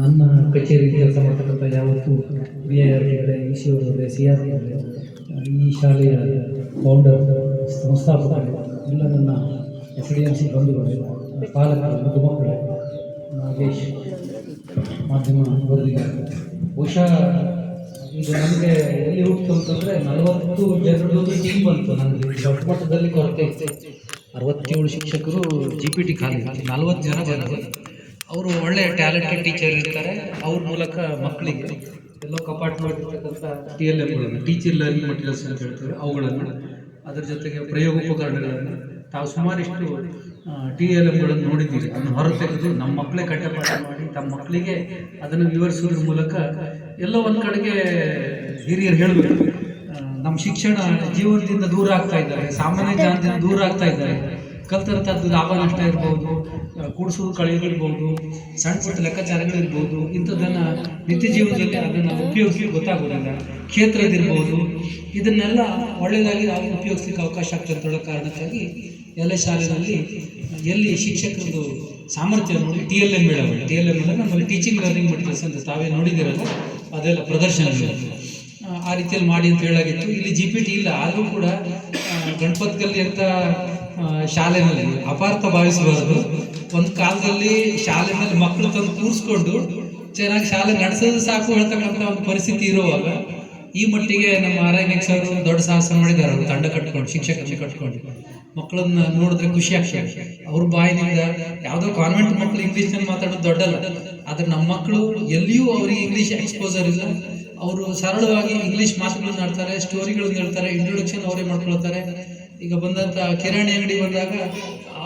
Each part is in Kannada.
ನನ್ನ ಕಚೇರಿ ಕೆಲಸ ಮಾಡ್ತಕ್ಕಂಥ ಯಾವತ್ತೂ ಬಿ ಐ ಆರ್ ಇದ್ದಾರೆ ಇ ಸಿ ಅವರೇ ಸಿ ಆರ್ ಇದ್ದಾರೆ, ಈ ಶಾಲೆಯ ಫೌಂಡರ್ ಸಂಸ್ಥಾಪಕರು ಎಲ್ಲ ನನ್ನ ಎಸ್ ಡಿ ಎಂ ಸಿ ಬಂಧುಗಳು, ಪಾಲಕರು ಮಧುಮಕ್ಕಳು ನಾಗೇಶ್, ಮಾಧ್ಯಮ ಬರಲಿ ಬಹುಶಃ ಈಗ ನನಗೆ ಎಲ್ಲಿ ಹುಟ್ಟಿತು ಅಂತಂದರೆ ನಲವತ್ತು ಜನರದ್ದು ಟೀಮ್ ಬಂತು ನನಗೆ ದೊಡ್ಡ ಮಟ್ಟದಲ್ಲಿ ಕೊರತೆ ಇತ್ತು. ಅರವತ್ತೇಳು ಶಿಕ್ಷಕರು ಜಿ ಪಿ ಟಿ ಖಾಲಿ, ನಲವತ್ತು ಜನ ಬಂದರು. ಅವರು ಒಳ್ಳೆ ಟ್ಯಾಲೆಂಟೆಡ್ ಟೀಚರ್ ಇರ್ತಾರೆ. ಅವ್ರ ಮೂಲಕ ಮಕ್ಕಳಿಗೆ ಎಲ್ಲೋ ಕಪಾಟ್ ಮಾಡಿರ್ತಕ್ಕಂಥ T L teacher learning materials ಅಂತ ಹೇಳ್ತಾರೆ, ಅವುಗಳನ್ನು ಅದರ ಜೊತೆಗೆ ಪ್ರಯೋಗೋಪಕರಣಗಳನ್ನು ತಾವು ಸುಮಾರಿಷ್ಟು ಟಿ ಎಲ್ ಎಮ್ಗಳನ್ನು ನೋಡಿದ್ದೀರಿ. ಅದನ್ನು ಹೊರತೆಗೆದು ನಮ್ಮ ಮಕ್ಕಳೇ ಕಂಠಪಾಠ ಮಾಡಿ ತಮ್ಮ ಮಕ್ಕಳಿಗೆ ಅದನ್ನು ವಿವರಿಸೋದ್ರ ಮೂಲಕ ಎಲ್ಲೋ ಒಂದು ಕಡೆಗೆ ಹಿರಿಯರು ಹೇಳಬೇಕು. ನಮ್ಮ ಶಿಕ್ಷಣ ಜೀವನದಿಂದ ದೂರ ಆಗ್ತಾ ಇದ್ದಾರೆ. ಸಾಮಾನ್ಯ ಜನದಿಂದ ದೂರ ಆಗ್ತಾ ಇದ್ದಾರೆ. ಕಲ್ತಿರ್ತದ್ದು ಲಾಭ ನಷ್ಟ ಇರ್ಬೋದು ಕೂಡಿಸೋದು ಕಳೆಗಳಿರ್ಬೋದು ಸಣ್ಣ ಪುಟ್ಟ ಲೆಕ್ಕಾಚಾರಗಳಿರ್ಬೋದು ಇಂಥದ್ದನ್ನು ನಿತ್ಯ ಜೀವನದಲ್ಲಿ ಅದನ್ನು ಉಪಯೋಗಿಸಿ ಗೊತ್ತಾಗೋದಿಲ್ಲ. ಕ್ಷೇತ್ರದಿರ್ಬೋದು ಇದನ್ನೆಲ್ಲ ಒಳ್ಳೆಯದಾಗಿ ನಾವು ಉಪಯೋಗಿಸ್ಲಿಕ್ಕೆ ಅವಕಾಶ ಆಗ್ತದೆ ಅಂತ ಹೇಳೋ ಕಾರಣಕ್ಕಾಗಿ ಎಲ್ಲ ಶಾಲೆಗಳಲ್ಲಿ ಎಲ್ಲಿ ಶಿಕ್ಷಕರದ್ದು ಸಾಮರ್ಥ್ಯ ನೋಡಿ ಟಿ ಎಲ್ ಎಂ ಮೇಳಗಳು. ಟಿ ಎಲ್ ಎಂ ಮೇಳ ನಮ್ಮಲ್ಲಿ ಟೀಚಿಂಗ್ ಲರ್ನಿಂಗ್ ಮಟೀರಿಯಲ್ಸ್ ಅಂತ ತಾವೇ ನೋಡಿದ್ದೀರಲ್ಲ ಅದೆಲ್ಲ ಪ್ರದರ್ಶನಗಳು. ಆ, ರೀತಿಯಲ್ಲಿ ಮಾಡಿ ಅಂತ ಹೇಳಾಗಿತ್ತು ಇಲ್ಲಿ ಜಿ ಪಿ ಟಿ ಇಲ್ಲ ಆದರೂ ಕೂಡ ಆ, ಗಣಪತ್ಗಲ್ಲಿ ಅಂತ ಶಾಲೆನಲ್ಲಿ ಅಪಾರ್ಥ ಭಾವಿಸಬಾರದು. ಒಂದು ಕಾಲದಲ್ಲಿ ಶಾಲೆನಲ್ಲಿ ಮಕ್ಕಳು ತಂದು ಕೂರಿಸ್ಕೊಂಡು ಚೆನ್ನಾಗಿ ಶಾಲೆ ನಡೆಸೋದು ಸಾಕು ಹೇಳ್ತಕ್ಕಂಥ ಒಂದು ಪರಿಸ್ಥಿತಿ ಇರುವಾಗ ಈ ಮಟ್ಟಿಗೆ ನಮ್ಮ ಆರ್ ಸರ್ ದೊಡ್ಡ ಸಾಹಸ ಮಾಡಿದ್ದಾರೆ. ಅವರು ತಂಡ ಕಟ್ಕೊಂಡು ಶಿಕ್ಷಕರನ್ನು ಕಟ್ಕೊಂಡು. ಮಕ್ಕಳನ್ನ ನೋಡಿದ್ರೆ ಖುಷಿ ಆಗ್ತದೆ. ಅವ್ರ ಬಾಯಿನಿಂದ ಯಾವುದೋ ಕಾನ್ವೆಂಟ್ ಮಕ್ಕಳು ಇಂಗ್ಲೀಷ್ನಲ್ಲಿ ಮಾತಾಡೋದು ದೊಡ್ಡಲ್ಲ. ಆದ್ರೆ ನಮ್ಮ ಮಕ್ಕಳು ಎಲ್ಲಿಯೂ ಅವ್ರಿಗೆ ಇಂಗ್ಲೀಷ್ ಎಕ್ಸ್ಪೋಸರ್ ಇಲ್ಲ. ಅವರು ಸರಳವಾಗಿ ಇಂಗ್ಲಿಷ್ ಮಾತುಗಳನ್ನ ಆಡ್ತಾರೆ ಸ್ಟೋರಿಗಳನ್ನ ಹೇಳ್ತಾರೆ ಇಂಟ್ರೊಡಕ್ಷನ್ ಅವರೇ ಮಾಡ್ಕೊಳ್ತಾರೆ. ಈಗ ಬಂದಂತ ಕಿರಾಣಿ ಅಂಗಡಿ ಬಂದಾಗ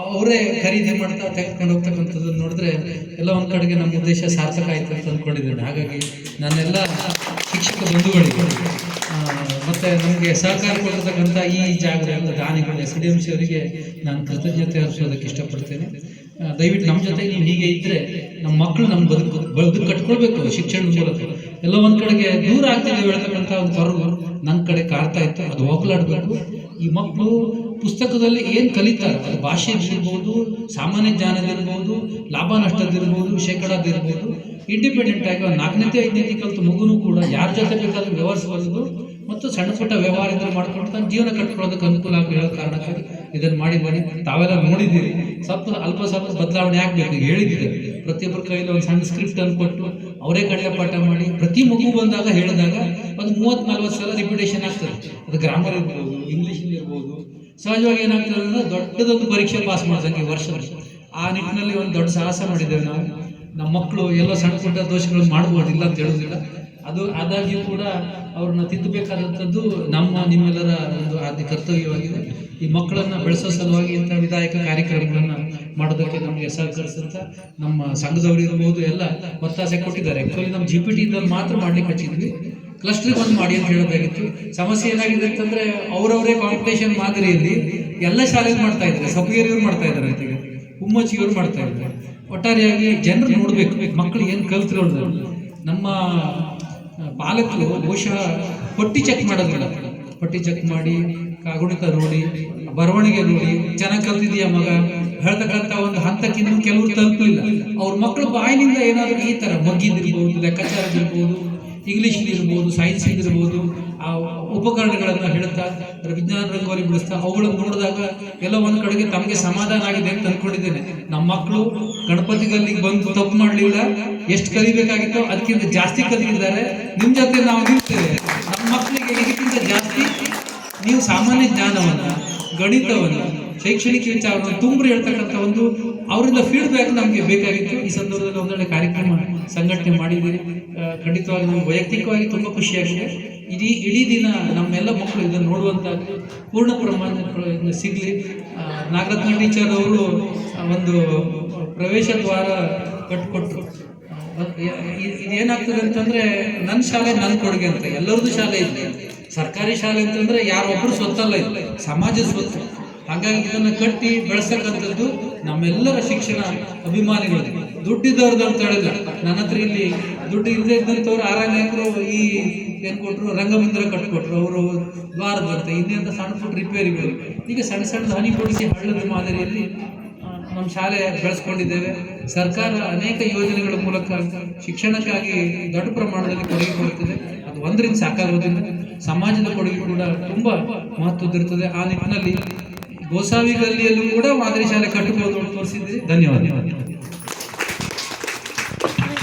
ಅವರೇ ಖರೀದಿ ಮಾಡ್ತಾ ತೆಗೆದುಕೊಂಡು ಹೋಗ್ತಕ್ಕಂಥದ್ದನ್ನು ನೋಡಿದ್ರೆ ಎಲ್ಲ ಒಂದು ಕಡೆಗೆ ನಮ್ಮ ಉದ್ದೇಶ ಸಾರ್ಥಕ ಆಯ್ತು ಅಂತ ಅಂದ್ಕೊಂಡಿದ್ದೇನೆ ಹಾಗಾಗಿ ನನ್ನೆಲ್ಲ ಶಿಕ್ಷಕ ಬಂಧುಗಳಿಗೆ ಮತ್ತೆ ನಮಗೆ ಸಹಕಾರ ಕೊಟ್ಟಿರ್ತಕ್ಕಂಥ ಈ ಜಾಗದ ದಾನಿಗಳು ಎಸ್ ಡಿ ಎಂ ಸಿ ಅವರಿಗೆ ನಾನು ಕೃತಜ್ಞತೆ ಅರ್ಸೋದಕ್ಕೆ ಇಷ್ಟಪಡ್ತೇನೆ. ದಯವಿಟ್ಟು ನಮ್ಮ ಜೊತೆ ನೀವು ಹೀಗೆ ಇದ್ದರೆ ನಮ್ಮ ಮಕ್ಕಳು ನಮ್ಮ ಬದುಕು ಬದುಕು ಕಟ್ಕೊಳ್ಬೇಕು ಶಿಕ್ಷಣದ ಮೂಲಕ. ಎಲ್ಲ ಒಂದು ಕಡೆಗೆ ದೂರ ಆಗ್ತಿದೆ ಹೇಳ್ತಕ್ಕಂಥ ಒಂದು ಕೊರಗು ನನ್ನ ಕಡೆ ಕಾಡ್ತಾ ಇತ್ತು. ಅದು ಹೋಗ್ಲಾಡ್ಬೇಕು. ಈ ಮಕ್ಕಳು ಪುಸ್ತಕದಲ್ಲಿ ಏನು ಕಲಿತಾರೆ? ಅದು ಭಾಷೆದಿರ್ಬೋದು ಸಾಮಾನ್ಯ ಜ್ಞಾನದಿರ್ಬೋದು ಲಾಭ ನಷ್ಟದಿರ್ಬೋದು ಶೇಕಡದಿರ್ಬೋದು ಇಂಡಿಪೆಂಡೆಂಟ್ ಆಗಿ ನಾಲ್ಕನೇ ಐದನೇ ಕಲಿತು ಮಗುನೂ ಕೂಡ ಯಾರ ಜೊತೆ ಬೇಕಾದ್ರೂ ವ್ಯವಹರಿಸಬಾರ್ದು ಮತ್ತು ಸಣ್ಣ ಪುಟ್ಟ ವ್ಯವಹಾರ ಇದ್ರೆ ಮಾಡ್ಕೊಂಡು ತನ್ನ ಜೀವನ ಕಟ್ಕೊಳ್ಳೋದಕ್ಕೆ ಅನುಕೂಲ ಆಗಲಿ ಹೇಳೋ ಕಾರಣಕ್ಕಾಗಿ ಇದನ್ನು ಮಾಡಿದ್ದೀನಿ ತಾವೆಲ್ಲ ನೋಡಿದ್ದೀರಿ. ಸ್ವಲ್ಪ ಅಲ್ಪ ಸ್ವಲ್ಪ ಬದಲಾವಣೆ ಆಗಬೇಕು ಈಗ ಹೇಳಿದ್ದೆ ಪ್ರತಿಯೊಬ್ಬರ ಕೈಯಲ್ಲಿ ಒಂದು ಸಣ್ಣ ಸ್ಕ್ರಿಪ್ಟ್ ಅನ್ನು ಅವರೇ ಕಡೆಯ ಪಾಠ ಮಾಡಿ ಪ್ರತಿ ಮಗು ಬಂದಾಗ ಹೇಳಿದಾಗ ಒಂದು ಮೂವತ್ತು ನಲ್ವತ್ತು ಸಲ ರಿಪಿಟೇಷನ್ ಆಗ್ತದೆ. ಅದು ಗ್ರಾಮರ್ ಇರ್ಬೋದು ಇಂಗ್ಲೀಷಲ್ಲಿ ಇರ್ಬೋದು. ಸಹಜವಾಗಿ ಏನಾಗ್ತದೆ ಅಂದ್ರೆ ದೊಡ್ಡದೊಂದು ಪರೀಕ್ಷೆ ಪಾಸ್ ಮಾಡ್ದಂಗೆ ವರ್ಷ ವರ್ಷ. ಆ ನಿಟ್ಟಿನಲ್ಲಿ ಒಂದು ದೊಡ್ಡ ಸಾಹಸ ಮಾಡಿದ್ದೇವೆ ನಾವು. ನಮ್ಮ ಮಕ್ಕಳು ಎಲ್ಲ ಸಣ್ಣ ಪುಟ್ಟ ದೋಷಗಳನ್ನು ಮಾಡ್ಬೋದಿಲ್ಲ ಅಂತ ಹೇಳೋದಿಲ್ಲ ಅದು ಆದಾಗ್ಯೂ ಕೂಡ ಅವ್ರನ್ನ ತಿದ್ದಬೇಕಾದಂಥದ್ದು ನಮ್ಮ, ನಿಮ್ಮೆಲ್ಲರ ಒಂದು ಆದ್ಯ ಕರ್ತವ್ಯವಾಗಿದೆ. ಈ ಮಕ್ಕಳನ್ನ ಬೆಳೆಸೋ ಸಲುವಾಗಿ ಇಂಥ ವಿಧಾಯಕ ಕಾರ್ಯಕ್ರಮಗಳನ್ನು ಮಾಡೋದಕ್ಕೆ ನಮಗೆ ಸಹಕರಿಸಂತ ನಮ್ಮ ಸಂಘದವರು ಇರ್ಬೋದು ಎಲ್ಲ ಒತ್ತಾಸೆ ಕೊಟ್ಟಿದ್ದಾರೆ. ಆ್ಯಕ್ಚುಲಿ ನಮ್ಮ ಜಿ ಪಿ ಟಿ ಇದ್ದಲ್ಲಿ ಮಾತ್ರ ಮಾಡ್ಲಿಕ್ಕೆ ಹಚ್ಚಿದ್ವಿ. ಕ್ಲಸ್ಟರ್ ಒಂದು ಮಾಡಿ ಅಂತ ಹೇಳೋದಾಗಿತ್ತು. ಸಮಸ್ಯೆ ಏನಾಗಿದೆ ಅಂತಂದ್ರೆ ಅವರವರೇ ಕಾಂಪಿಟೇಷನ್ ಮಾದರಿಯಲ್ಲಿ ಎಲ್ಲ ಶಾಲೆಗೆ ಮಾಡ್ತಾ ಇದ್ದಾರೆ. ಸಬಗೇರಿಯವರು ಮಾಡ್ತಾ ಇದ್ದಾರೆ ಅಂತ ಹುಮ್ಮಚ್ಚಿಯವರು ಮಾಡ್ತಾ ಇದ್ದಾರೆ. ಒಟ್ಟಾರೆಯಾಗಿ ಜನರು ನೋಡ್ಬೇಕು. ಮಕ್ಕಳು ಏನು ಕಲ್ತಿರೋದು ನಮ್ಮ ಪಾಲಕರು ಬಹುಶಃ ಪಟ್ಟಿ ಚೆಕ್ ಮಾಡೋದಿಲ್ಲ. ಪಟ್ಟಿ ಚೆಕ್ ಮಾಡಿ, ಕಾಗುಣಿತ ನೋಡಿ, ಬರವಣಿಗೆ ನೋಡಿ, ಚೆನ್ನಾಗಿ ಕಲ್ತಿದೀಯ ಮಗ? ಹೇಳ್ತಕ್ಕಂಥ ಒಂದು ಹಂತಕ್ಕಿಂತ ಕೆಲವರು ತಲುಪಲಿಲ್ಲ. ಅವ್ರ ಮಕ್ಕಳು ಬಾಯಿನಿಂದ ಏನಾದರೂ ಈ ಥರ ಮಗ್ಗಿದಿರ್ಬೋದು ಲೆಕ್ಕಾಚಾರದಿರ್ಬೋದು ಇಂಗ್ಲೀಷ್ ಇರ್ಬೋದು ಸೈನ್ಸ್ ಇರ್ಬೋದು, ಆ ಉಪಕರಣಗಳನ್ನು ಹೇಳ್ತಾ ಅದರ ವಿಜ್ಞಾನ ರಂಗವಾಗಿ ಬಿಡಿಸ್ತಾ, ಅವುಗಳನ್ನು ನೋಡಿದಾಗ ಎಲ್ಲ ಒಂದು ಕಡೆಗೆ ತಮಗೆ ಸಮಾಧಾನ ಆಗಿದೆ ಅಂತ ಅಂದ್ಕೊಂಡಿದ್ದೇನೆ ನಮ್ಮ ಮಕ್ಕಳು ಗಣಪತಿ ಗಲ್ಲಿಗೆ ಬಂದು ತಪ್ಪು ಮಾಡಲಿಲ್ಲ, ಎಷ್ಟು ಕಲಿಬೇಕಾಗಿತ್ತೋ ಅದಕ್ಕಿಂತ ಜಾಸ್ತಿ ಕಲಿತಿದ್ದಾರೆ. ನಿಮ್ಮ ಜೊತೆ ನಾವು ನಿಲ್ತೇವೆ. ನಮ್ಮ ಮಕ್ಕಳಿಗೆ ಇದಕ್ಕಿಂತ ಜಾಸ್ತಿ? ನೀವು ಸಾಮಾನ್ಯ ಜ್ಞಾನವನ್ನು, ಗಣಿತವನ್ನು ಶೈಕ್ಷಣಿಕ ವಿಚಾರವನ್ನು ತುಂಬ್ರಿ ಹೇಳ್ತಕ್ಕಂಥ ಒಂದು ಅವರಿಂದ ಫೀಡ್ಬ್ಯಾಕ್ ನಮಗೆ ಬೇಕಾಗಿತ್ತು. ಈ ಸಂದರ್ಭದಲ್ಲಿ ಒಂದೊಳ್ಳೆ ಕಾರ್ಯಕ್ರಮ ಸಂಘಟನೆ ಮಾಡಿದ್ದೀರಿ. ಖಂಡಿತವಾಗಿ ನಮ್ಗೆ ವೈಯಕ್ತಿಕವಾಗಿ ತುಂಬ ಖುಷಿಯಾಗಿದೆ. ಇಡೀ ಇಡೀ ದಿನ ನಮ್ಮೆಲ್ಲ ಮಕ್ಕಳು ಇದನ್ನು ನೋಡುವಂಥ ಪೂರ್ಣ ಪ್ರಮಾಣ ಸಿಗಲಿ. ನಾಗರತ್ನ ಟೀಚರ್ ಅವರು ಒಂದು ಪ್ರವೇಶ ದ್ವಾರ ಕಟ್ಕೊಟ್ರು. ಇದೇನಾಗ್ತದೆ ಅಂತಂದ್ರೆ ನನ್ನ ಶಾಲೆ ನನ್ನ ಕೊಡುಗೆ ಅಂತ. ಎಲ್ಲರದ್ದು ಶಾಲೆ ಇದೆ. ಸರ್ಕಾರಿ ಶಾಲೆ ಅಂತಂದ್ರೆ ಯಾರೊಬ್ರು ಸ್ವತ್ತಲ್ಲ ಇಲ್ಲ ಸಮಾಜದ ಸ್ವತ್ತು. ಹಾಗಾಗಿ ಇದನ್ನ ಕಟ್ಟಿ ಬೆಳೆಸಕ್ಕಂಥದ್ದು ನಮ್ಮೆಲ್ಲರ ಶಿಕ್ಷಣ ಅಭಿಮಾನಿಗಳು. ದುಡ್ಡಿದ್ದವ್ರದ್ದು ಅಂತ ಹೇಳಿದ್ರೆ, ನನ್ನ ಹತ್ರ ಇಲ್ಲಿ ದುಡ್ಡು ಇಲ್ಲದೆ ಇದ್ದಂಥವ್ರು ನಾಯಕರು ಈ ಏನ್ ಕೊಟ್ರು, ರಂಗಮಂದಿರ ಕಟ್ಕೊಟ್ರು, ಅವರು ದ್ವಾರದಂತೆ ಇನ್ನೆಂತ ಸಣ್ಣ ಪುಟ್ಟ ರಿಪೇರಿಗಳು ಈಗ ಸಣ್ಣ ಸಣ್ಣ ಹನಿ ಕೊಡಿಸಿ ಹಳ್ಳದ ಮಾದರಿಯಲ್ಲಿ ನಮ್ಮ ಶಾಲೆ ಬೆಳೆಸ್ಕೊಂಡಿದ್ದೇವೆ. ಸರ್ಕಾರ ಅನೇಕ ಯೋಜನೆಗಳ ಮೂಲಕ ಶಿಕ್ಷಣಕ್ಕಾಗಿ ದೊಡ್ಡ ಪ್ರಮಾಣದಲ್ಲಿ ಕೊಡುಗೆ ಕೊಡುತ್ತದೆ. ಅದು ಒಂದರಿಂದ ಸಾಕಾಗೋದಿಲ್ಲ. ಸಮಾಜದ ಕೊಡುಗೆ ಕೂಡ ತುಂಬಾ ಮಹತ್ವದ್ದಿರುತ್ತದೆ ಆ ನಿಟ್ಟಿನಲ್ಲಿ ಗೋಸಾವಿ ಗಲ್ಲಿಯಲ್ಲೂ ಕೂಡ ಮಾದರಿ ಶಾಲೆ ಕಟ್ಟಬಹುದು ಅಂತ ತೋರಿಸಿದ್ದೀರಿ ಧನ್ಯವಾದ